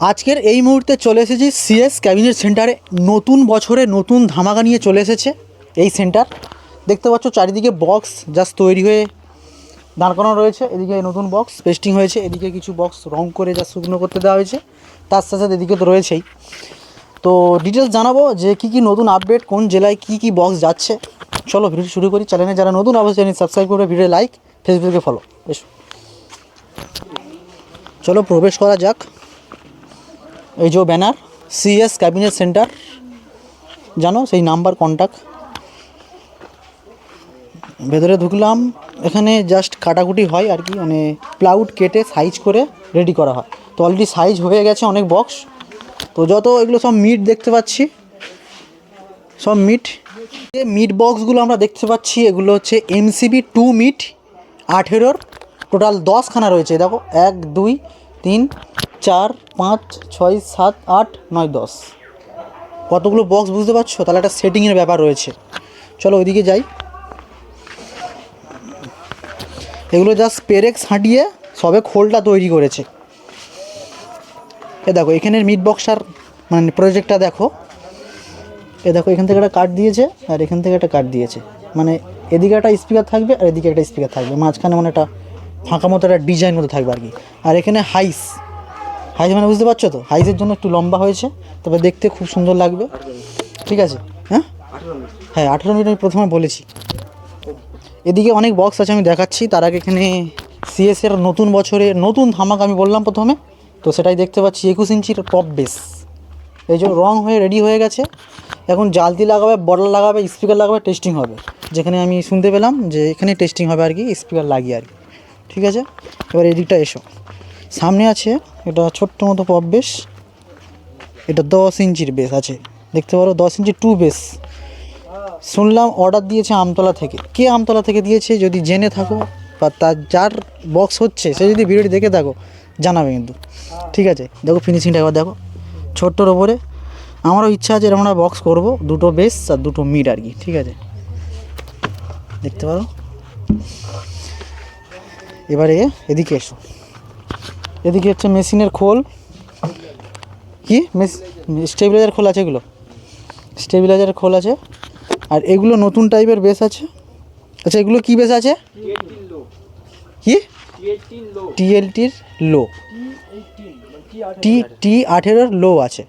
আজকের এই মুহূর্তে চলে এসেছি সিএস ক্যাবিনেট সেন্টারে নতুন বছরে নতুন ধামাকা নিয়ে চলে এসেছে এই সেন্টার দেখতে পাচ্ছ চারিদিকে বক্স জাস্ট তৈরি হয়ে দাঁড় করানো রয়েছে। এদিকে নতুন বক্স পেস্টিং হয়েছে। এদিকে কিছু বক্স রং করে যা শুকনো করতে দেওয়া হয়েছে। তার সাথে সাথে এদিকে তো রয়েছেই। তো ডিটেলস জানাব যে কী কী নতুন আপডেট কোন জেলায় কী কী বক্স যাচ্ছে। চলো ভিডিও শুরু করি। চ্যানেলে যারা নতুন, অবশ্যই চ্যানেল সাবস্ক্রাইব করবে ভিডিও লাইক ফেসবুকে ফলো এসো চলো প্রবেশ করা যাক। এই যে ব্যানার সিএস ক্যাবিনেট সেন্টার জানো সেই নাম্বার কন্ট্যাক্ট ভেতরে ঢুকলাম, এখানে জাস্ট কাটাকুটি হয় আর কি মানে প্লাউড কেটে সাইজ করে রেডি করা হয়। তো অলরেডি সাইজ হয়ে গেছে অনেক বক্স তো যত এগুলো সব মিট দেখতে পাচ্ছি, সব মিট যে মিট বক্সগুলো আমরা দেখতে পাচ্ছি, এগুলো হচ্ছে এমসিবি টু মিট আঠেরোর। টোটাল দশখানা রয়েছে, দেখো, এক, দুই, তিন চার, পাঁচ, ছয়, সাত, আট, নয়, দশ। কতগুলো বক্স বুঝতে পারছ? তাহলে একটা সেটিংয়ের ব্যাপার রয়েছে। চলো ওইদিকে যাই। এগুলো জাস্ট পেরেক্স হাঁটিয়ে সবে খোলটা তৈরি করেছে। এ দেখো, এখানের মিট বক্সার মানে প্রজেক্টটা দেখো। এ দেখো, এখান থেকে একটা কাট দিয়েছে আর এখান থেকে একটা কাট দিয়েছে। মানে এদিকে একটা স্পিকার থাকবে আর এদিকে একটা স্পিকার থাকবে। মাঝখানে মানে একটা ফাঁকা মতো একটা ডিজাইন মতো থাকবে আর কি। আর এখানে হাইস হাইস মানে বুঝতে পারছ তো? হাইজের জন্য একটু লম্বা হয়েছে, তবে দেখতে খুব সুন্দর লাগবে। ঠিক আছে? হ্যাঁ? হ্যাঁ আঠেরো মিনিট আমি প্রথমে বলেছি। এদিকে অনেক বক্স আছে, আমি দেখাচ্ছি। তার আগে এখানে সিএস এর নতুন বছরে, নতুন ধামাক আমি বললাম প্রথমে। তো সেটাই দেখতে পাচ্ছি, একুশ ইঞ্চির টপ বেস এই জন্য রং হয়ে রেডি হয়ে গেছে। এখন জালতি লাগাবে বটল লাগাবে স্পিকার লাগাবে টেস্টিং হবে। যেখানে আমি শুনতে পেলাম যে এখানে টেস্টিং হবে আর কি স্পিকার লাগিয়ে আর কি। ঠিক আছে? এবার এদিকটা এসো। সামনে আছে এটা ছোট্ট মতো পপ বেশ। এটা দশ ইঞ্চির বেস আছে। দেখতে পারো, দশ ইঞ্চি টু বেস শুনলাম অর্ডার দিয়েছে আমতলা থেকে। কে আমতলা থেকে দিয়েছে যদি জেনে থাকো বা তার যার বক্স হচ্ছে, সে যদি ভিডিওটি দেখে থাকো, জানাবে কিন্তু। ঠিক আছে, দেখো ফিনিশিংটা একবার দেখো। ছোট্টর ওপরে আমারও ইচ্ছা আছে এরকম একটা বক্স করব, দুটো বেস আর দুটো মিড আর কি, ঠিক আছে? দেখতে পারো। এবারে এদিকে এসো। এদিকে হচ্ছে মেশিনের খোল। কি? স্টেবিলাইজার খোল আছে এগুলো? স্টেবিলাইজার খোল আছে। আর এগুলো নতুন টাইপের বেস আছে। আচ্ছা এগুলো কি বেস আছে? কি? টিএলটির লো। টি টি আঠেরোর লো আছে।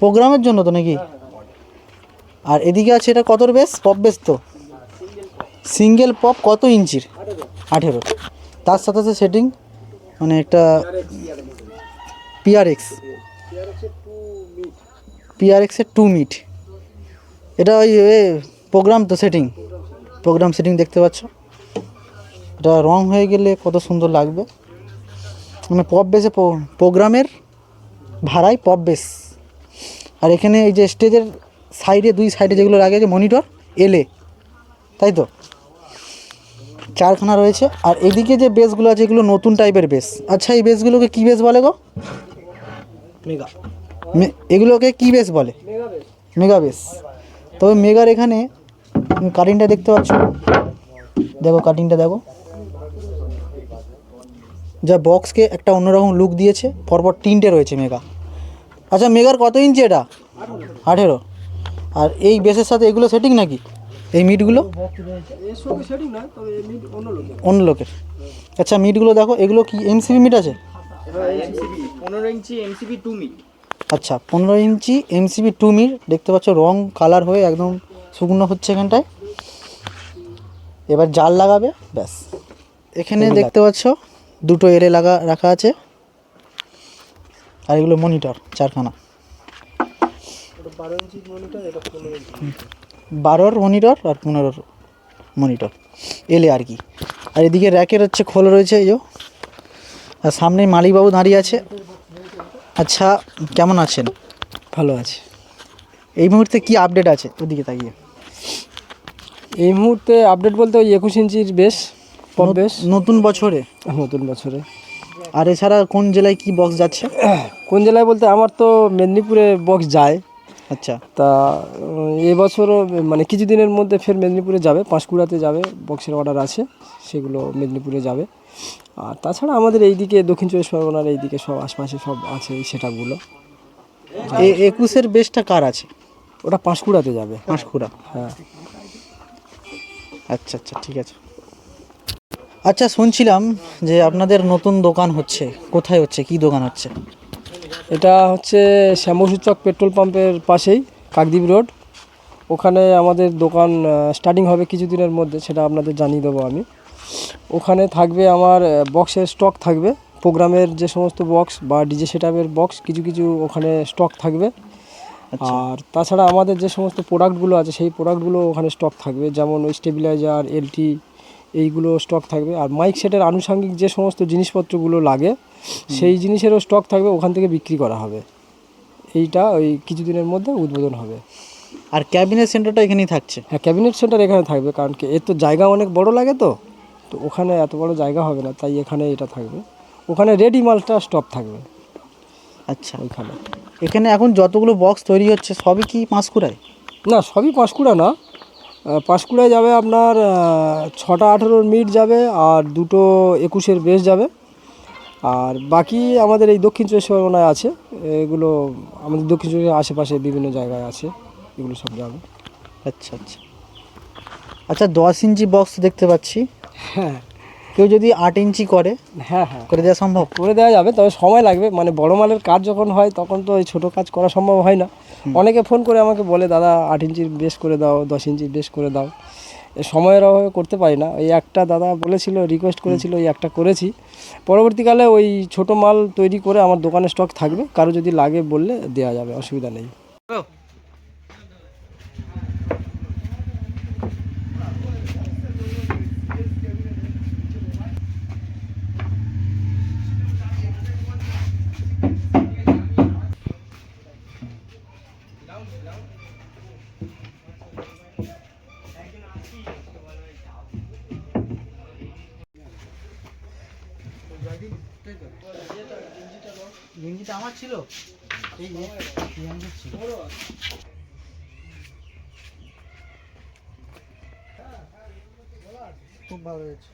প্রোগ্রামের জন্য তো নাকি? আর এদিকে আছে এটা কতর বেস পপ বেস তো। সিঙ্গেল পপ কত ইঞ্চির? আঠেরো। তার সাথে সাথে সেটিং মানে একটা পিআরএক্স পিআরএক্সের টু মিট এটা ওই প্রোগ্রাম তো সেটিং প্রোগ্রাম সেটিং দেখতে পাচ্ছ। এটা রং হয়ে গেলে কত সুন্দর লাগবে। মানে পপ বেসে প্রোগ্রামের ভাড়ায় পপ বেস আর এখানে এই যে স্টেজের সাইডে দুই সাইডে যেগুলো লাগে, যে মনিটর এলে তাই তো? চারখানা রয়েছে। আর এদিকে যে বেসগুলো আছে এগুলো নতুন টাইপের বেস। আচ্ছা এই বেসগুলোকে কী বেস বলে গো? মেগা। মে- এগুলোকে কী বেস বলে? Mega bass. তবে মেগার এখানে কাটিংটা দেখতে পাচ্ছ? দেখো কাটিংটা দেখো। যা বক্সকে একটা অন্যরকম লুক দিয়েছে পরপর তিনটে রয়েছে মেগা। আচ্ছা মেগার কত ইঞ্চি এটা? আঠেরো। আর এই বেসের সাথে এগুলো সেটিং নাকি? এই মিটগুলো? অন্য লোকের। আচ্ছা মিটগুলো দেখো এগুলো কি এমসিবি মিট আছে? পনেরো ইঞ্চি এমসিবি টু মি আচ্ছা পনেরো ইঞ্চি এমসিবি টু মির দেখতে পাচ্ছ রং কালার হয়ে একদম শুকনো হচ্ছে এখানটায়। এবার জাল লাগাবে ব্যাস। এখানে দেখতে পাচ্ছ দুটো এরে লাগা রাখা আছে। আর এগুলো মনিটর চারখানা। বারো ইঞ্চি মনিটর এটা পনেরো ইঞ্চি বারোর মনিটর আর পনেরোর মনিটর এলে আর কি। আর এদিকে র্যাকের হচ্ছে খোল রয়েছে এই যে। আর সামনে মালিকবাবু দাঁড়িয়ে আছে। আচ্ছা কেমন আছেন? ভালো আছে। এই মুহূর্তে কি আপডেট আছে? ওদিকে তাকিয়ে। এই মুহূর্তে আপডেট বলতে ওই একুশ ইঞ্চির বেশ পপ বেশ। নতুন বছরে? নতুন বছরে। আর এছাড়া কোন জেলায় কি বক্স যাচ্ছে? কোন জেলায় বলতে আমার তো মেদিনীপুরে বক্স যায়। আচ্ছা। তা এবছরও মানে কিছুদিনের মধ্যে ফের মেদিনীপুরে যাবে পাঁশকুড়াতে যাবে বক্সের অর্ডার আছে সেগুলো মেদিনীপুরে যাবে। আর তাছাড়া আমাদের এইদিকে দক্ষিণ চব্বিশ পরগনার এইদিকে সব আশপাশে সব আছে এই সেটআপগুলো। এ- একুশের বেসটা কার আছে? ওটা পাঁশকুড়াতে যাবে। পাঁশকুড়া। হ্যাঁ। আচ্ছা আচ্ছা ঠিক আছে। আচ্ছা শুনছিলাম যে আপনাদের নতুন দোকান হচ্ছে কোথায় হচ্ছে কি দোকান হচ্ছে? এটা হচ্ছে শ্যামসূচক পেট্রোল পাম্পের পাশেই কাকদ্বীপ রোড। ওখানে আমাদের দোকান স্টার্টিং হবে কিছুদিনের মধ্যে সেটা আপনাদের জানিয়ে দেবো আমি। ওখানে থাকবে আমার বক্সের স্টক থাকবে। প্রোগ্রামের যে সমস্ত বক্স বা ডিজে সেটআপের বক্স কিছু কিছু ওখানে স্টক থাকবে। আর তাছাড়া আমাদের যে সমস্ত প্রোডাক্টগুলো আছে সেই প্রোডাক্টগুলো ওখানে স্টক থাকবে। যেমন ওই স্টেবিলাইজার এলটি এইগুলো স্টক থাকবে। আর মাইক সেটের আনুষঙ্গিক যে সমস্ত জিনিসপত্রগুলো লাগে সেই জিনিসেরও স্টক থাকবে ওখান থেকে বিক্রি করা হবে। এইটা ওই কিছুদিনের মধ্যে উদ্বোধন হবে। আর ক্যাবিনেট সেন্টারটা এখানেই থাকছে? হ্যাঁ ক্যাবিনেট সেন্টার এখানে থাকবে কারণ কি এর তো জায়গা অনেক বড় লাগে তো। তো ওখানে এত বড় জায়গা হবে না তাই এখানে এটা থাকবে। ওখানে রেডি মালটা স্টক থাকবে। আচ্ছা। ওইখানে। এখানে এখন যতগুলো বক্স তৈরি হচ্ছে সবই কি পাঁশকুড়ায়? না সবই পাঁশকুড়া না। পাঁশকুড়ায় যাবে আপনার ছটা আঠেরোর মিট যাবে আর দুটো একুশের বেশ যাবে। আর বাকি আমাদের এই দক্ষিণ চব্বিশ পরগনায় আছে। এগুলো আমাদের দক্ষিণ চব্বিশ আশেপাশে বিভিন্ন জায়গায় আছে। এগুলো সব যাবে। আচ্ছা আচ্ছা। আচ্ছা দশ ইঞ্চি বক্স দেখতে পাচ্ছি। হ্যাঁ। কেউ যদি আট ইঞ্চি করে হ্যাঁ হ্যাঁ। করে দেওয়া সম্ভব? করে দেওয়া যাবে তবে সময় লাগবে। মানে বড় মালের কাজ যখন হয় তখন তো এই ছোটো কাজ করা সম্ভব হয় না। অনেকে ফোন করে আমাকে বলে দাদা আট ইঞ্চির বেশ করে দাও দশ ইঞ্চির বেশ করে দাও। সময়ের অভাবে করতে পারি না। ওই একটা দাদা বলেছিল রিকোয়েস্ট করেছিল ওই একটা করেছি। পরবর্তীকালে ওই ছোট মাল তৈরি করে আমার দোকানে স্টক থাকবে। কারও যদি লাগে বললে দেওয়া যাবে অসুবিধা নেই। গেঞ্জিটা আমার ছিল? এই ছিল। খুব ভালো হয়েছে।